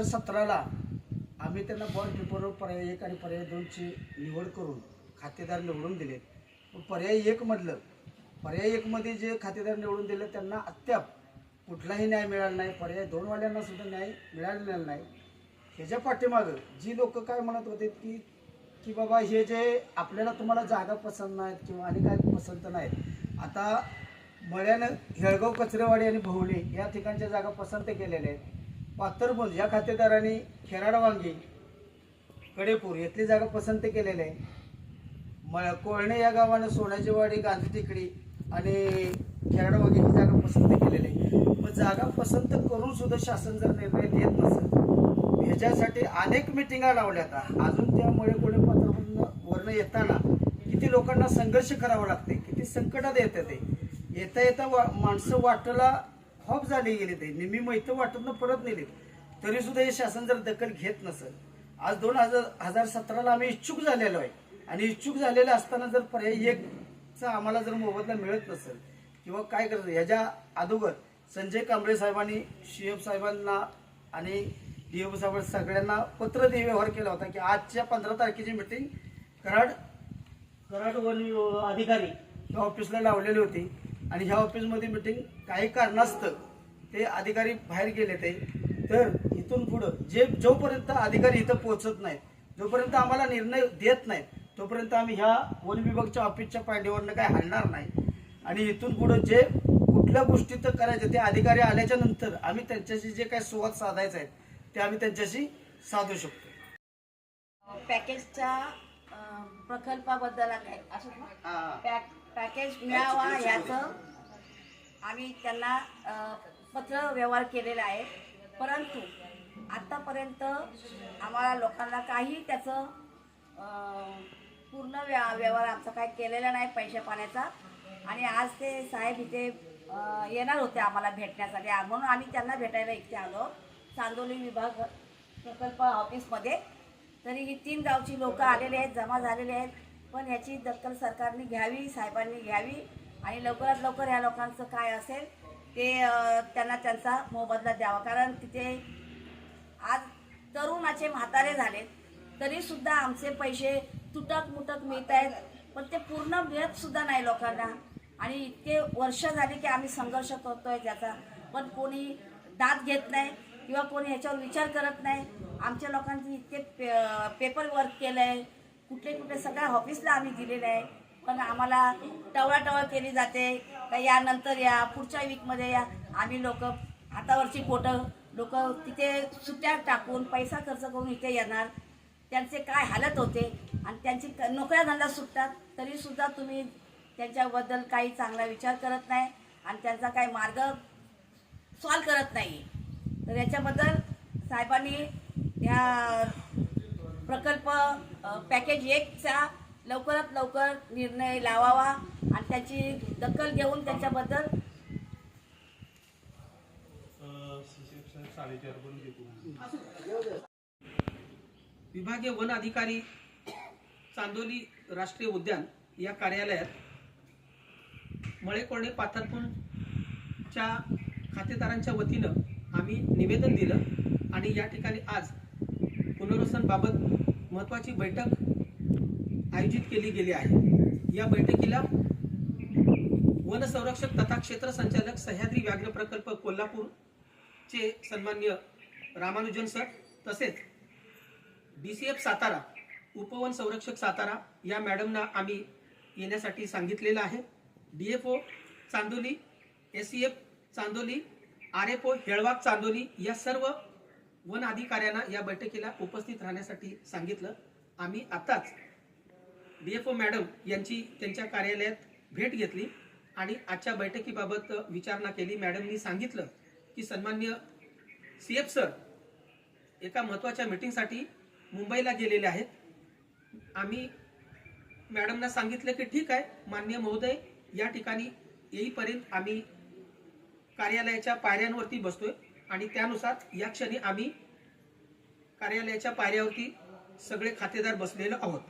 हजार सतराला आम्ही त्यांना बॉल पेपरवर पर्याय एक आणि पर्याय दोनची निवड करून खातेदार निवडून दिले. पण पर्याय एकमधलं पर्याय एकमध्ये जे खातेदार निवडून दिले त्यांना अद्याप कुठलाही न्याय मिळाला नाही. पर्याय दोनवाल्यांना सुद्धा न्याय मिळालेला नाही. ह्याच्या पाठीमागं जी लोक काय म्हणत होते की की बाबा हे जे आपल्याला तुम्हाला जागा पसंत नाहीत किंवा आणि काय पसंत नाहीत. आता मळ्यानं हेळगाव कचरेवाडी आणि भवणी या ठिकाणच्या जागा पसंत केलेल्या आहेत. पाथरबोल या खातेदारांनी खेराड वांगी कडेपूर येथली जागा पसंत केलेली आहे. म कोळणे या गावानं सोन्याची वाडी गांधी टेकडी आणि खेराड वांगी ही जागा पसंत केलेली आहे. मग जागा पसंत करून सुद्धा शासन जर निर्णय घेत नसेल ह्याच्यासाठी अनेक मिटिंगा लावल्या अजून त्यामुळे कोणी पत्र वरनं येताना किती लोकांना संघर्ष करावा लागते किती संकटात येतं ते. येता येता वा माणसं वाटला हॉप झाली गेली ते. निम्मी मैत्र वाटतनं परत नेले. तरी सुद्धा हे शासन जर दखल घेत नसेल आज दोन हजार हजार सतराला आम्ही इच्छुक झालेलो आहे. आणि इच्छुक झालेलं असताना जर पर्याय एकचा आम्हाला जर मोबदला मिळत नसेल किंवा काय करायचं ह्याच्या अगोदर संजय कांबळे साहेबांनी शिएफ साहेबांना आणि डीएफ साहेब सगळ्यांना पत्र दे व्यवहार केला होता की आजच्या पंधरा तारखेची मिटिंग कराड कराड वन अधिकारी ऑफिसला लावलेली होती. आणि ह्या ऑफिसमध्ये मिटिंग काही कारणास्तव ते अधिकारी बाहेर गेले ते. तर इथून पुढं जे जोपर्यंत अधिकारी इथं पोहोचत नाहीत जोपर्यंत आम्हाला निर्णय देत नाहीत तोपर्यंत आम्ही ह्या वन विभागच्या ऑफिसच्या पायडीवरनं काय हलणार नाही. आणि इथून पुढं जे कुठल्या गोष्टी तर करायचं ते अधिकारी आल्याच्यानंतर आम्ही त्यांच्याशी जे काही संवाद साधायचे आहेत ते आम्ही त्यांच्याशी साधू शकतो. पॅकेजच्या प्रकल्पाबद्दल काय असं ना? हा. पॅक पॅकेज मिळावा ह्याचं आम्ही त्यांना अं, पत्र व्यवहार केलेला आहे. परंतु आत्तापर्यंत आम्हाला लोकांना काही त्याचं अं, पूर्ण व्या व्यवहार आमचा काय केलेला नाही पैशा पाण्याचा. आणि आज ते साहेब इथे अं, येणार होते आम्हाला भेटण्यासाठी. आ- म्हणून आम्ही त्यांना भेटायला इथे आलो. चांदोली विभाग प्रकल्प ऑफिसमध्ये. तरी ही तीन गावची लोक आलेले आहेत जमा झालेले आहेत. पण याची दखल सरकारने घ्यावी साहेबांनी घ्यावी. आणि लवकरात लवकर या लोकांचं काय असेल ते त्यांना त्यांचा मोबदला द्यावा. कारण तिथे आज तरुणाचे म्हातारे झालेत. तरीसुद्धा आमचे पैसे तुटक मुटक मिळत आहेत. पण ते पूर्ण मिळतसुद्धा नाही लोकांना. आणि इतके वर्ष झाले की आम्ही संघर्ष करतोय त्याचा. पण कोणी दाद घेत नाही. किंवा कोणी याच्यावर विचार करत नाही. आमच्या लोकांनी इतके पे पेपर वर्क केलं आहे कुठले कुठले सगळ्या ऑफिसला आम्ही दिलेलं आहे. पण आम्हाला टवळाटवळ केली जाते. का यानंतर या पुढच्या वीकमध्ये या. आम्ही लोक हातावरची पोटं लोक तिथे सुट्ट्या टाकून पैसा खर्च करून इथे येणार. त्यांचे काय हालत होते आणि त्यांची नोकऱ्या धंदा सुटतात तरीसुद्धा तुम्ही त्यांच्याबद्दल काही चांगला विचार करत नाही आणि त्यांचा काही मार्ग सॉल्व करत नाही तर याच्याबद्दल साहेबांनी या प्रकल्प पॅकेज एकचा लवकरात लवकर निर्णय लावावा आणि त्याची दखल घेऊन त्याच्याबद्दल विभागीय वन अधिकारी चांदोली राष्ट्रीय उद्यान या कार्यालयात मळेकोळणे पाथरपूरच्या खातेदारांच्या वतीनं आम्ही निवेदन दिलं आणि या ठिकाणी आज पुनर्वसनबाबत महत्त्वाची बैठक आयोजित केली गेली आहे. या बैठकीला वन संरक्षक तथा क्षेत्र संचालक सह्याद्री व्याघ्र प्रकल्प कोल्हापूरचे सन्मान्य रामानुजन सर तसेच डी सी एफ सातारा उपवन संरक्षक सातारा या मॅडमना आम्ही येण्यासाठी सांगितलेलं आहे. D F O Chandoli S C F Chandoli R F O Helwak Chandoli या सर्व वन अधिकाऱ्यांना या बैठकीला उपस्थित राहण्यासाठी सांगितलं. आम्ही आताच डी एफ ओ मॅडम यांची त्यांच्या कार्यालयात भेट घेतली आणि आजच्या बैठकीबाबत विचारणा केली. मॅडमनी सांगितलं की सन्मान्य सी एफ सर एका महत्त्वाच्या मीटिंगसाठी मुंबईला गेलेले आहेत. आम्ही मॅडमना सांगितलं की ठीक आहे मान्य महोदय या ठिकाणी येईपर्यंत आम्ही कार्यालयाच्या पायऱ्यांवरती बसतोय आणि त्यानुसार या क्षणी आम्ही कार्यालयाच्या पायऱ्यावरती सगळे खातेदार बसलेलो आहोत.